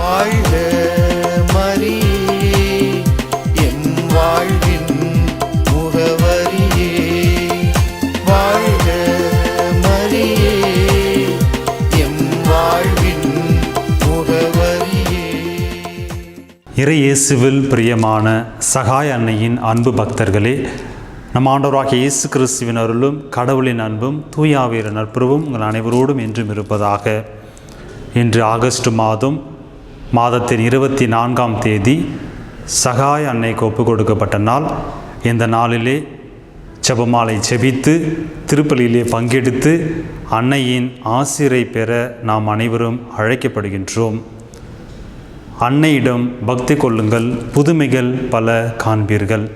வாழ்க மரியே வாழ்வின் முகவரியே. வாழ்க மரியே எம் வாழ்வின் முகவரியே. பிரியமான சகாய அன்னையின் அன்பு பக்தர்களே நம் ஆண்டவராக இயேசு கிறிஸ்துவின் அருளும் கடவுளின் அன்பும் தூயாவீர நட்புறவும் உங்கள் அனைவரோடும் என்றும் இருப்பதாக. இன்று ஆகஸ்ட் மாதம் மாதத்தின் இருபத்தி நான்காம் தேதி சகாய அன்னைக்கு ஒப்பு கொடுக்கப்பட்ட நாள். இந்த நாளிலே செபமாலை செபித்து திருப்பலியிலே பங்கெடுத்து அன்னையின் ஆசிரை பெற நாம் அனைவரும் அழைக்கப்படுகின்றோம். அன்னையிடம் பக்தி கொள்ளுங்கள் புதுமைகள் பல காண்பீர்கள்.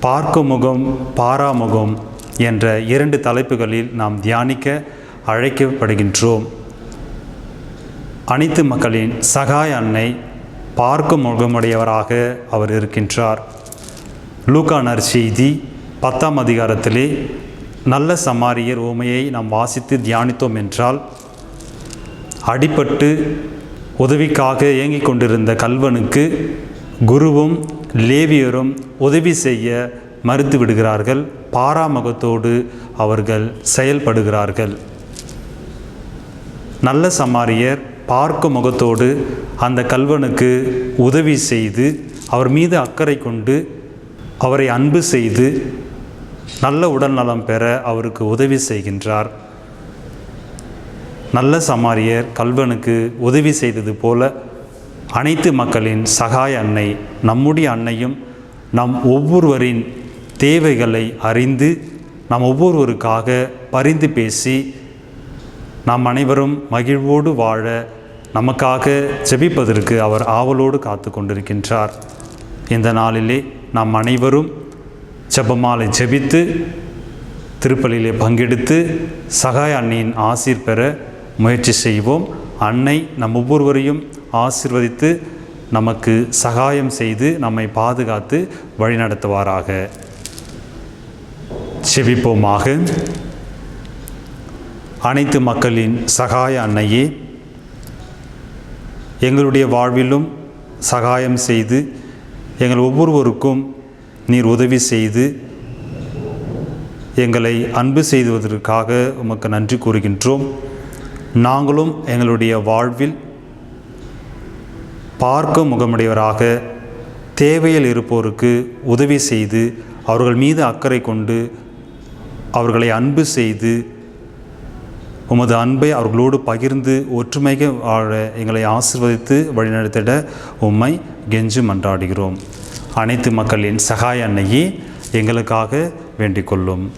பார்க்கும் முகம் பாராமுகம் என்ற இரண்டு தலைப்புகளில் நாம் தியானிக்க அழைக்கப்படுகின்றோம். அனைத்து மக்களின் சகாய அன்னை பார்க்கும் முகமுடையவராக அவர் இருக்கின்றார். லூக்கா நற்செய்தி பத்தாம் அதிகாரத்திலே நல்ல சமாரியர் ஓமையை நாம் வாசித்து தியானித்தோம் என்றால் அடிபட்டு உதவிக்காக ஏங்கிக் கொண்டிருந்த கல்வனுக்கு குருவும் லேவியரும் உதவி செய்ய மறுத்து விடுகிறார்கள். பாராமுகத்தோடு அவர்கள் செயல்படுகிறார்கள். நல்ல சமாரியர் பார்க்கும் முகத்தோடு அந்த கல்வனுக்கு உதவி செய்து அவர் மீது அக்கறை கொண்டு அவரை அன்பு செய்து நல்ல உடல்நலம் பெற அவருக்கு உதவி செய்கின்றார். நல்ல சமாரியர் கல்வனுக்கு உதவி செய்தது போல அனைத்து மக்களின் சகாய அன்னை நம்முடைய அன்னையும் நம் ஒவ்வொருவரின் தேவைகளை அறிந்து நம் ஒவ்வொருவருக்காக பரிந்து பேசி நாம் அனைவரும் மகிழ்வோடு வாழ நமக்காக ஜெபிப்பதற்கு அவர் ஆவலோடு காத்து கொண்டிருக்கின்றார். இந்த நாளிலே நாம் அனைவரும் ஜெபமாலை ஜெபித்து திருப்பலியிலே பங்கெடுத்து சகாய அன்னையின் ஆசீர் பெற முயற்சி செய்வோம். அன்னை நம் ஒவ்வொருவரையும் ஆசிர்வதித்து நமக்கு சகாயம் செய்து நம்மை பாதுகாத்து வழிநடத்துவாராக. செவிப்போமாக அனைத்து மக்களின் சகாய அன்னையே எங்களுடைய வாழ்விலும் சகாயம் செய்து எங்கள் ஒவ்வொருவருக்கும் நீர் உதவி செய்து எங்களை அன்பு செய்துவதற்காக உமக்கு நன்றி கூறுகின்றோம். நாங்களும் எங்களுடைய வாழ்வில் பார்க்க முகமுடையவராக தேவையில் இருப்போருக்கு உதவி செய்து அவர்கள் மீது அக்கறை கொண்டு அவர்களை அன்பு செய்து உமது அன்பை அவர்களோடு பகிர்ந்து ஒற்றுமைக வாழ எங்களை ஆசிர்வதித்து வழிநடத்திட உம்மை கெஞ்சு மன்றாடுகிறோம். அனைத்து மக்களின் சகாய அன்னையே எங்களுக்காக வேண்டிக் கொள்ளும்.